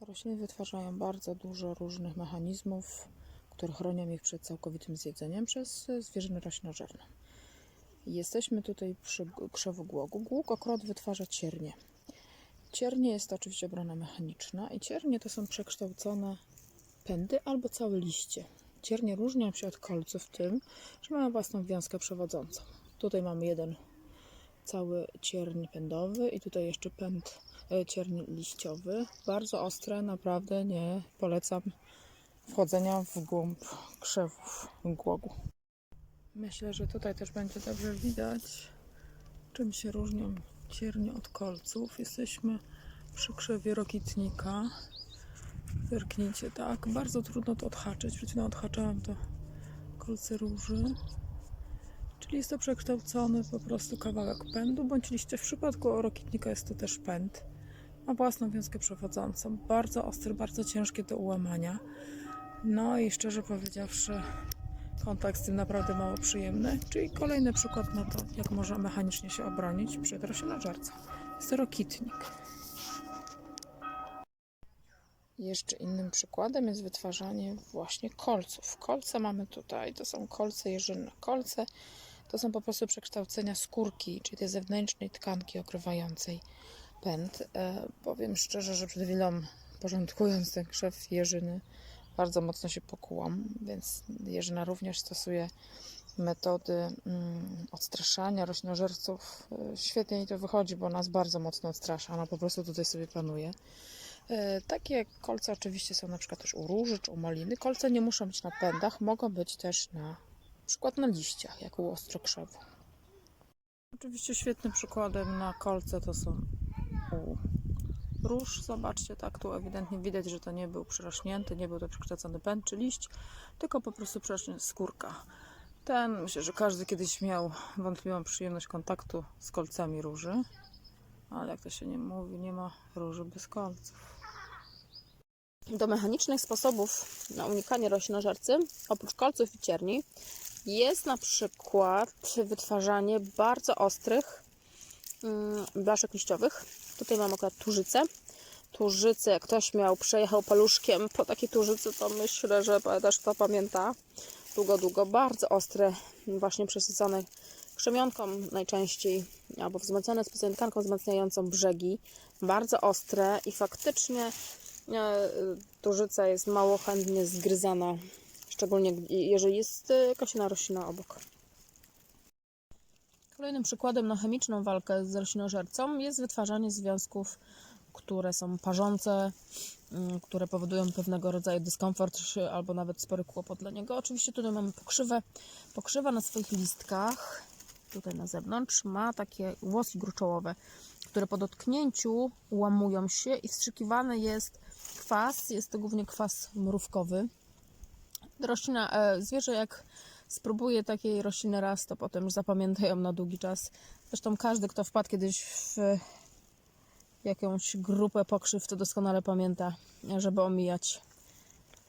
Rośliny wytwarzają bardzo dużo różnych mechanizmów, które chronią ich przed całkowitym zjedzeniem przez zwierzynę roślinożerne. Jesteśmy tutaj przy krzewu głogu. Głóg akurat wytwarza ciernie. Ciernie jest to oczywiście obrona mechaniczna i ciernie to są przekształcone pędy albo całe liście. Ciernie różnią się od kolców tym, że mają własną wiązkę przewodzącą. Tutaj mamy jeden cały cierń pędowy i tutaj jeszcze pęd cierń liściowy. Bardzo ostre, naprawdę nie polecam wchodzenia w głąb krzewów głogu. Myślę, że tutaj też będzie dobrze widać, czym się różnią ciernie od kolców. Jesteśmy przy krzewie rokitnika. Zerknijcie, tak, bardzo trudno to odhaczyć. Przed chwilą odhaczałam to kolce róży. Czyli jest to przekształcony po prostu kawałek pędu, bądź liście. W przypadku rokitnika jest to też pęd. Ma własną wiązkę przewodzącą. Bardzo ostry, bardzo ciężkie do ułamania. No i szczerze powiedziawszy, kontakt z tym naprawdę mało przyjemny. Czyli kolejny przykład na to, jak można mechanicznie się obronić przed roślinożercą. Jest to rokitnik. Jeszcze innym przykładem jest wytwarzanie właśnie kolców. Kolce mamy tutaj, to są kolce jeżynne. Kolce to są po prostu przekształcenia skórki, czyli tej zewnętrznej tkanki okrywającej pęd. E, powiem szczerze, że przed chwilą porządkując ten krzew jeżyny bardzo mocno się pokułam, więc jeżyna również stosuje metody mm, odstraszania roślinożerców. E, Świetnie jej to wychodzi, bo nas bardzo mocno odstrasza. Ona po prostu tutaj sobie panuje. E, Takie kolce oczywiście są na przykład też u róży czy u maliny. Kolce nie muszą być na pędach, mogą być też na przykład na liściach, jak u ostrokrzewu. Oczywiście świetnym przykładem na kolce to są róż. Zobaczcie, tak tu ewidentnie widać, że to nie był przyrośnięty, nie był to przekształcony pęd czy liść, tylko po prostu przyrośnięta skórka. Ten, myślę, że każdy kiedyś miał wątpliwą przyjemność kontaktu z kolcami róży, ale jak to się nie mówi, nie ma róży bez kolców. Do mechanicznych sposobów na unikanie roślinożercy, oprócz kolców i cierni, jest na przykład wytwarzanie bardzo ostrych mm, blaszek liściowych. Tutaj mam akurat tużycę. Tużycę, jak ktoś miał, przejechał paluszkiem po takiej tużycy, to myślę, że też kto pamięta, długo, długo, bardzo ostre, właśnie przesycone krzemionką najczęściej, albo wzmacniane specjalnie tkanką wzmacniającą brzegi, bardzo ostre i faktycznie e, tużyca jest mało chętnie zgryzana, szczególnie jeżeli jest e, jakaś inna roślina obok. Kolejnym przykładem na chemiczną walkę z roślinożercą jest wytwarzanie związków, które są parzące, mm, które powodują pewnego rodzaju dyskomfort albo nawet spory kłopot dla niego. Oczywiście tutaj mamy pokrzywę. Pokrzywa na swoich listkach, tutaj na zewnątrz, ma takie łoski gruczołowe, które po dotknięciu łamują się i wstrzykiwany jest kwas. Jest to głównie kwas mrówkowy. Roślina, e, zwierzę jak spróbuje takiej rośliny raz, to potem już zapamięta ją na długi czas. Zresztą każdy, kto wpadł kiedyś w jakąś grupę pokrzyw, to doskonale pamięta, żeby omijać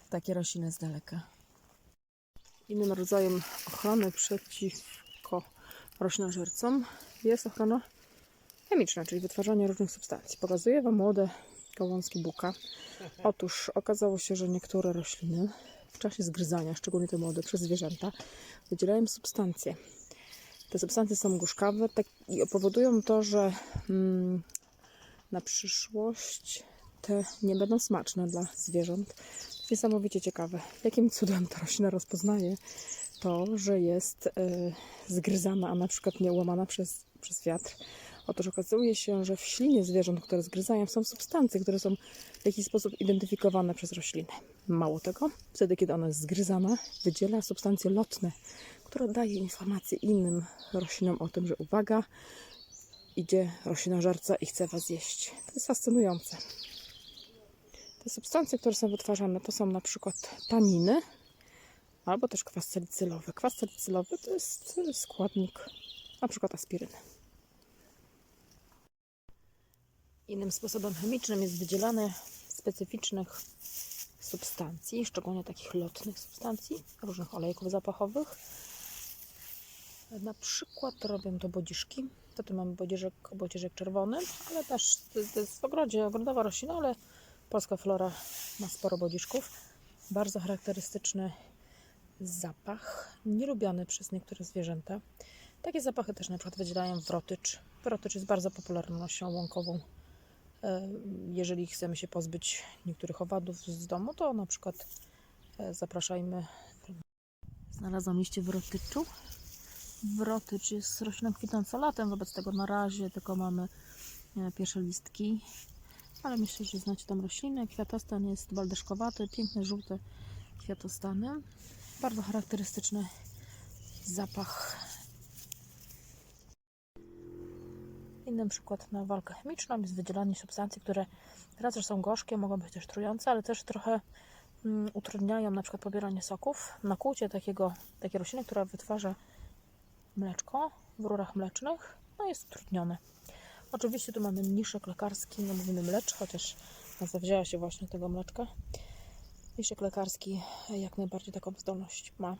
takie rośliny z daleka. Innym rodzajem ochrony przeciwko roślinożercom jest ochrona chemiczna, czyli wytwarzanie różnych substancji. Pokazuję Wam młode gałązki buka. Otóż okazało się, że niektóre rośliny w czasie zgryzania, szczególnie te młode przez zwierzęta, wydzielają substancje. Te substancje są gorzkawe tak, i powodują to, że mm, na przyszłość te nie będą smaczne dla zwierząt. Niesamowicie ciekawe. Jakim cudem ta roślina rozpoznaje to, że jest y, zgryzana, a na przykład nie łamana przez, przez wiatr. Otóż okazuje się, że w ślinie zwierząt, które zgryzają, są substancje, które są w jakiś sposób identyfikowane przez roślinę. Mało tego, wtedy, kiedy ona jest zgryzana, wydziela substancje lotne, które daje informacje innym roślinom o tym, że uwaga, idzie roślinożerca i chce was jeść. To jest fascynujące. Te substancje, które są wytwarzane, to są na przykład taniny albo też kwas salicylowy. Kwas salicylowy to jest składnik na przykład aspiryny. Innym sposobem chemicznym jest wydzielanie specyficznych substancji, szczególnie takich lotnych substancji, różnych olejków zapachowych. Na przykład robią to bodziszki. To tu mamy bodzieżek, bodzieżek czerwony, ale też to jest w ogrodzie ogrodowa roślina, ale Polska flora ma sporo bodziszków. Bardzo charakterystyczny zapach, nielubiany przez niektóre zwierzęta. Takie zapachy też na przykład wydzielają wrotycz. Wrotycz jest bardzo popularną rośliną łąkową. E, Jeżeli chcemy się pozbyć niektórych owadów z domu, to na przykład e, zapraszajmy. Znalazłam liście wrotyczu. Wrotycz jest rośliną kwitnącą latem, wobec tego na razie tylko mamy e, pierwsze listki. Ale myślę, że znacie tą roślinę. Kwiatostan jest waldeszkowaty, piękne żółte kwiatostany. Bardzo charakterystyczny zapach. Inny przykład na walkę chemiczną jest wydzielanie substancji, które raz, że są gorzkie, mogą być też trujące, ale też trochę mm, utrudniają na przykład pobieranie soków. Nakłucie takiego, takiej rośliny, która wytwarza mleczko w rurach mlecznych, no jest utrudnione. Oczywiście tu mamy mniszek lekarski, no mówimy mlecz, chociaż nazwa wzięła się właśnie tego mleczka. Mniszek lekarski jak najbardziej taką zdolność ma.